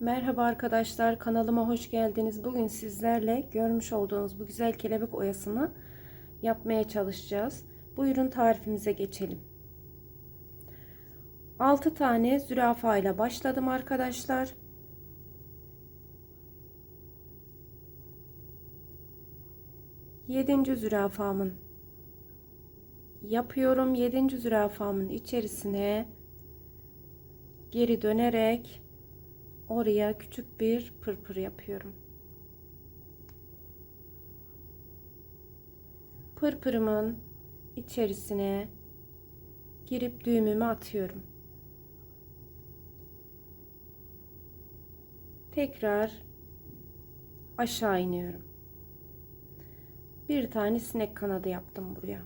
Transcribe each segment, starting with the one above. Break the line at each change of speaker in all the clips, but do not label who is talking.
Merhaba arkadaşlar kanalıma hoş geldiniz. Bugün sizlerle görmüş olduğunuz bu güzel kelebek oyasını yapmaya çalışacağız. Buyurun tarifimize geçelim. 6 tane zürafa ile başladım arkadaşlar. Yedinci zürafamın yapıyorum. Yedinci zürafamın içerisine geri dönerek oraya küçük bir pırpır yapıyorum. Pırpırımın içerisine girip düğümümü atıyorum. Tekrar aşağı iniyorum. Bir tane sinek kanadı yaptım buraya.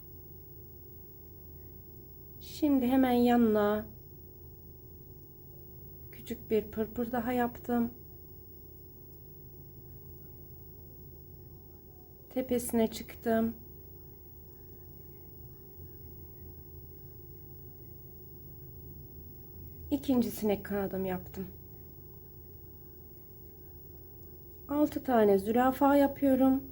Şimdi hemen yanına küçük bir pırpır daha yaptım. Tepesine çıktım. İkinci sinek kanadım yaptım. 6 tane zürafa yapıyorum.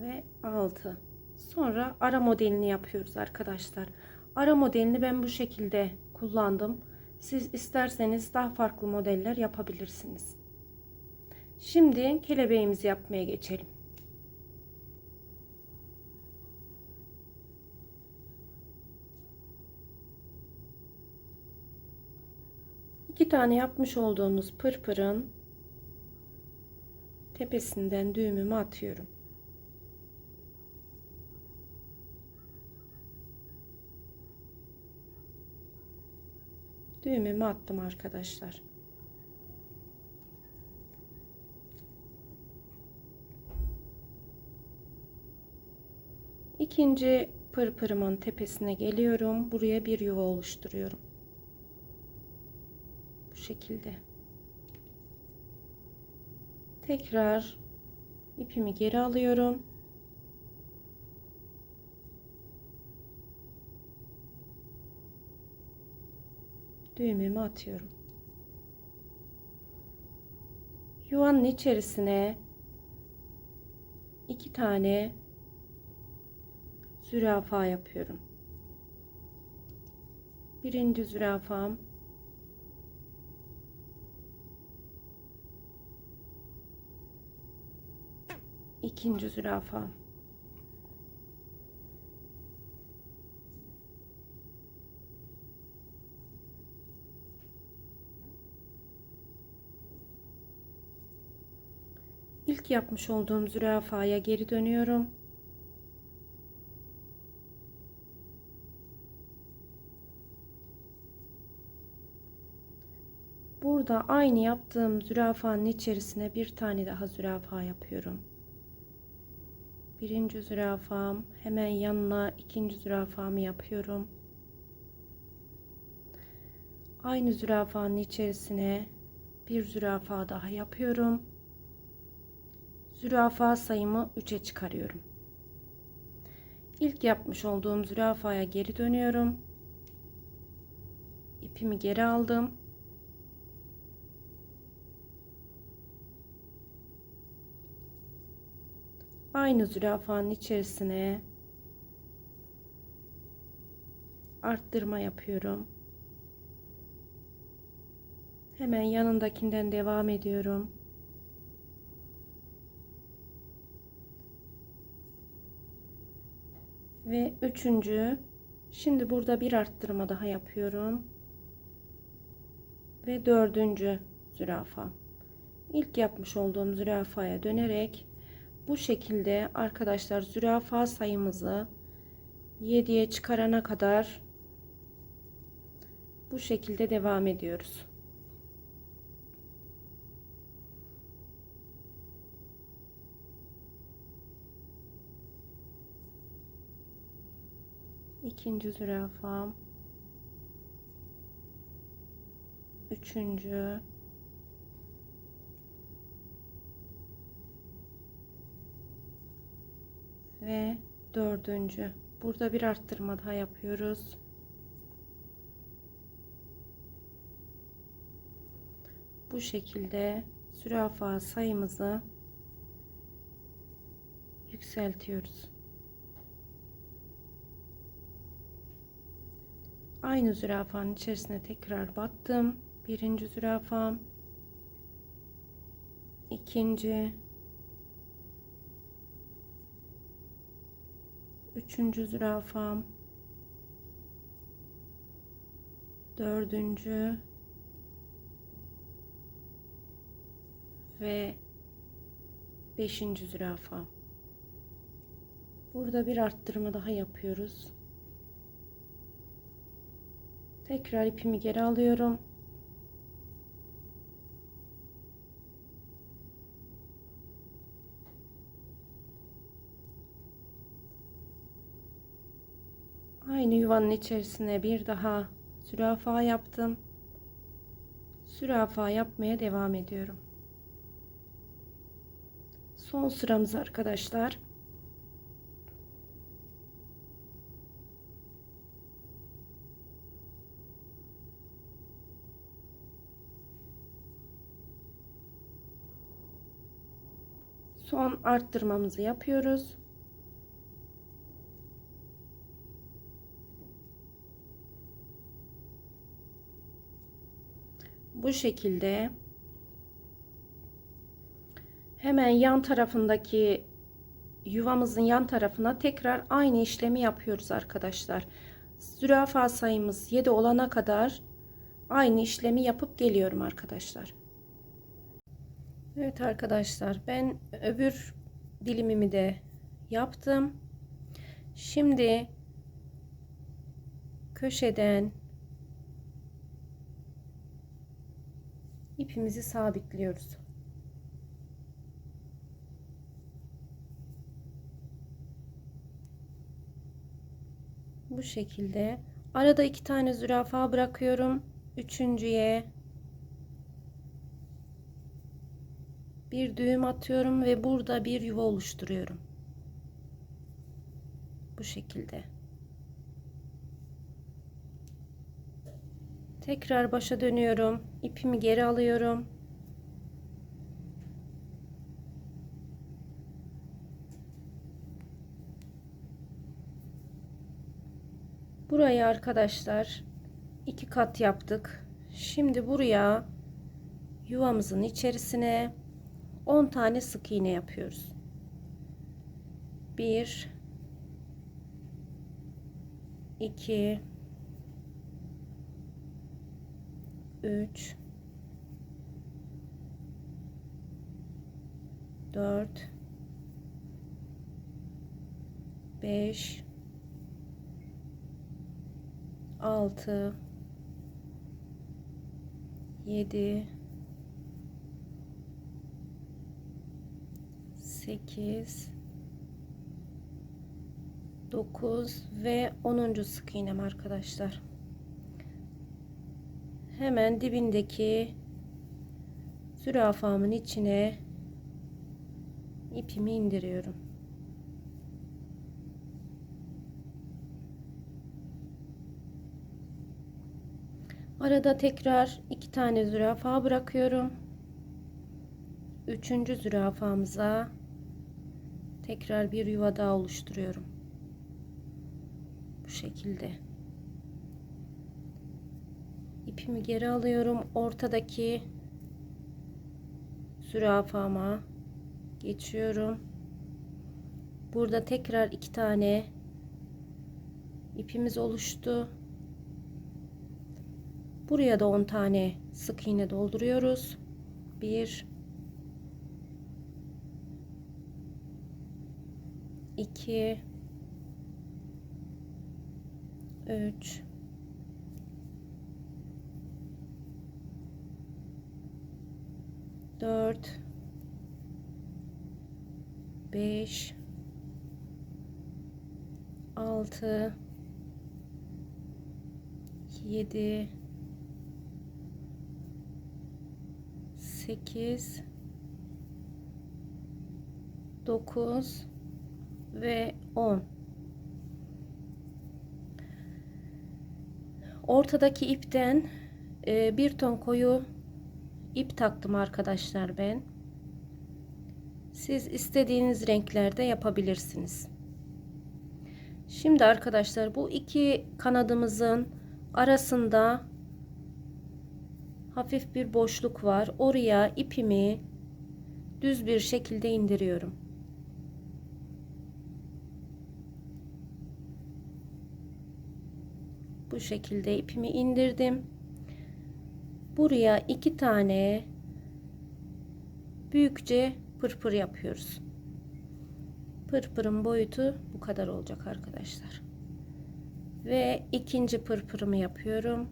Ve 6. Sonra ara modelini yapıyoruz arkadaşlar. Ara modelini ben bu şekilde kullandım. Siz isterseniz daha farklı modeller yapabilirsiniz. Şimdi kelebeğimizi yapmaya geçelim. İki tane yapmış olduğumuz pırpırın tepesinden düğümümü atıyorum. Düğümümü attım arkadaşlar. İkinci pırpırımın tepesine geliyorum. Buraya bir yuva oluşturuyorum. Bu şekilde. Tekrar ipimi geri alıyorum. Düğümümü atıyorum. Yuvanın içerisine iki tane zürafa yapıyorum. Birinci zürafam ikinci zürafam Yapmış olduğum zürafaya geri dönüyorum. Burada aynı yaptığım zürafanın içerisine bir tane daha zürafa yapıyorum. Birinci zürafam hemen yanına ikinci zürafamı yapıyorum. Aynı zürafanın içerisine bir zürafa daha yapıyorum zürafa sayımı 3'e çıkarıyorum. İlk yapmış olduğum zürafaya geri dönüyorum. İpimi geri aldım. Aynı zürafanın içerisine arttırma yapıyorum. Hemen yanındakinden devam ediyorum. Ve üçüncü şimdi burada bir arttırma daha yapıyorum. Ve dördüncü zürafa. İlk yapmış olduğum zürafaya dönerek bu şekilde arkadaşlar zürafa sayımızı 7'ye çıkarana kadar bu şekilde devam ediyoruz ikinci zürafam üçüncü, ve dördüncü. Burada bir arttırma daha yapıyoruz. Bu şekilde zürafa sayımızı yükseltiyoruz. Aynı zürafanın içerisine tekrar battım. Birinci zürafam. ikinci Üçüncü zürafam. Dördüncü. Ve beşinci zürafam. Burada bir arttırma daha yapıyoruz. Tekrar ipimi geri alıyorum. Aynı yuvanın içerisine bir daha zürafa yaptım. Zürafa yapmaya devam ediyorum. Son sıramız arkadaşlar. Son arttırmamızı yapıyoruz. Bu şekilde hemen yan tarafındaki yuvamızın yan tarafına tekrar aynı işlemi yapıyoruz arkadaşlar. Zürafa sayımız 7 olana kadar aynı işlemi yapıp geliyorum arkadaşlar. Evet arkadaşlar ben öbür dilimimi de yaptım. Şimdi köşeden ipimizi sabitliyoruz. Bu şekilde arada iki tane zürafa bırakıyorum. Üçüncüye bir düğüm atıyorum ve burada bir yuva oluşturuyorum. Bu şekilde. Tekrar başa dönüyorum. İpimi geri alıyorum. Burayı arkadaşlar iki kat yaptık. Şimdi buraya yuvamızın içerisine 10 tane sık iğne yapıyoruz. 1 2 3 4 5 6 7 8 9 ve 10. sık iğnem arkadaşlar hemen dibindeki zürafamın içine ipimi indiriyorum. Arada tekrar iki tane zürafa bırakıyorum. Üçüncü zürafamıza tekrar bir yuva daha oluşturuyorum. Bu şekilde ipimi geri alıyorum. Ortadaki zürafama geçiyorum. Burada tekrar iki tane ipimiz oluştu. Buraya da 10 tane sık iğne dolduruyoruz. 1 2 3 4 5 6 7 8 9 ve 10 ortadaki ipten e, bir ton koyu ip taktım arkadaşlar ben. Siz istediğiniz renklerde yapabilirsiniz. Şimdi arkadaşlar bu iki kanadımızın arasında hafif bir boşluk var. Oraya ipimi düz bir şekilde indiriyorum bu şekilde ipimi indirdim. Buraya iki tane büyükçe pırpır yapıyoruz. Pırpırın boyutu bu kadar olacak arkadaşlar. Ve ikinci pırpırımı yapıyorum.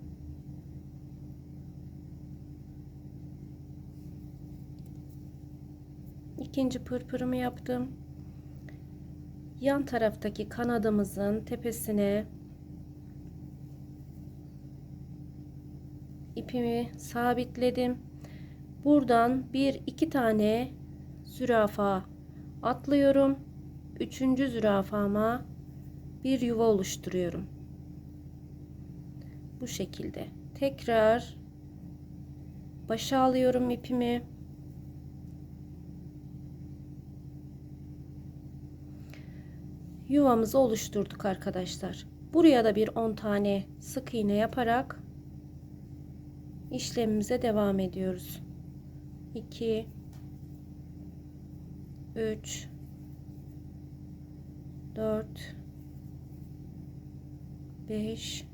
İkinci pırpırımı yaptım. Yan taraftaki kanadımızın tepesine ipimi sabitledim. Buradan bir iki tane zürafa atlıyorum. Üçüncü zürafama bir yuva oluşturuyorum. Bu şekilde. Tekrar başa alıyorum ipimi. Yuvamızı oluşturduk arkadaşlar. Buraya da bir 10 tane sık iğne yaparak işlemimize devam ediyoruz. 2 3 4 5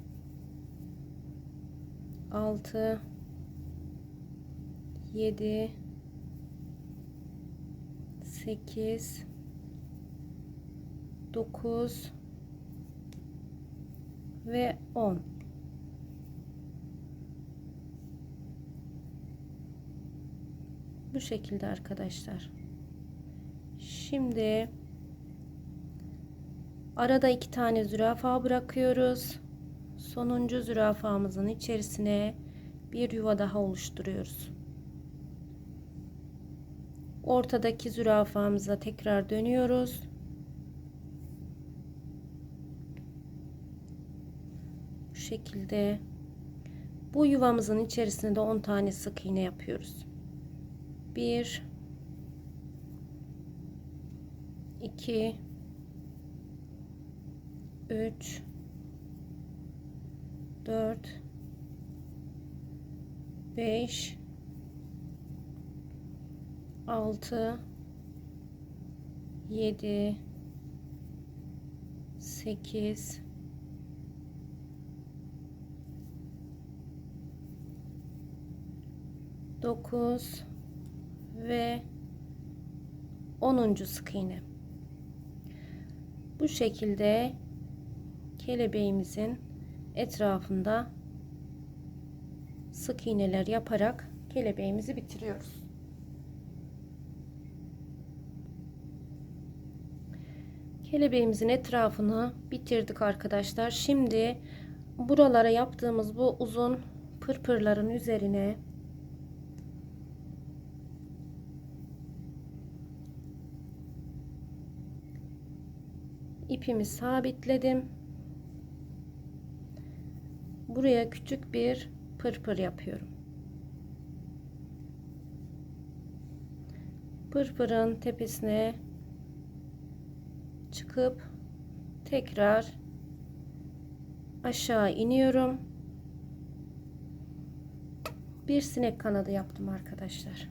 6 7 8 9 ve 10 bu şekilde arkadaşlar. Şimdi arada iki tane zürafa bırakıyoruz. Sonuncu zürafamızın içerisine bir yuva daha oluşturuyoruz. Ortadaki zürafamıza tekrar dönüyoruz. Bu şekilde bu yuvamızın içerisine de 10 tane sık iğne yapıyoruz 1 2 3 4 5 6 7 8 9 ve 10. sık iğne. Bu şekilde kelebeğimizin etrafında sık iğneler yaparak kelebeğimizi bitiriyoruz. Kelebeğimizin etrafını bitirdik arkadaşlar. Şimdi buralara yaptığımız bu uzun pırpırların üzerine ipimi sabitledim. Buraya küçük bir pırpır yapıyorum. Pırpırın tepesine çıkıp tekrar aşağı iniyorum. Bir sinek kanadı yaptım arkadaşlar.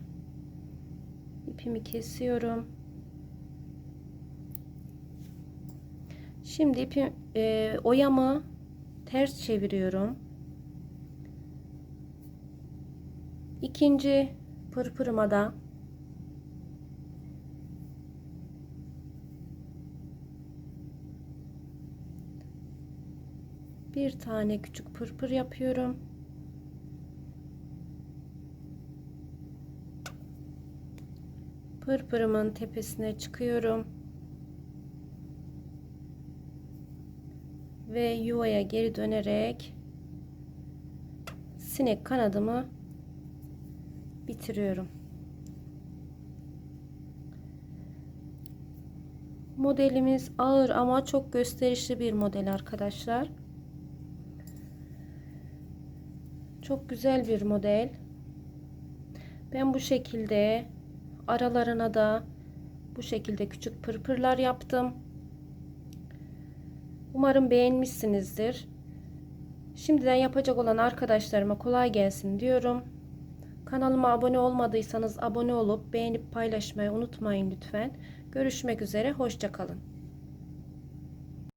İpimi kesiyorum. Şimdi ipi, e, oyamı ters çeviriyorum. İkinci pırpırıma da bir tane küçük pırpır yapıyorum. Pırpırımın tepesine çıkıyorum. ve yuvaya geri dönerek sinek kanadımı bitiriyorum. Modelimiz ağır ama çok gösterişli bir model arkadaşlar. Çok güzel bir model. Ben bu şekilde aralarına da bu şekilde küçük pırpırlar yaptım. Umarım beğenmişsinizdir. Şimdiden yapacak olan arkadaşlarıma kolay gelsin diyorum. Kanalıma abone olmadıysanız abone olup beğenip paylaşmayı unutmayın lütfen. Görüşmek üzere, hoşçakalın.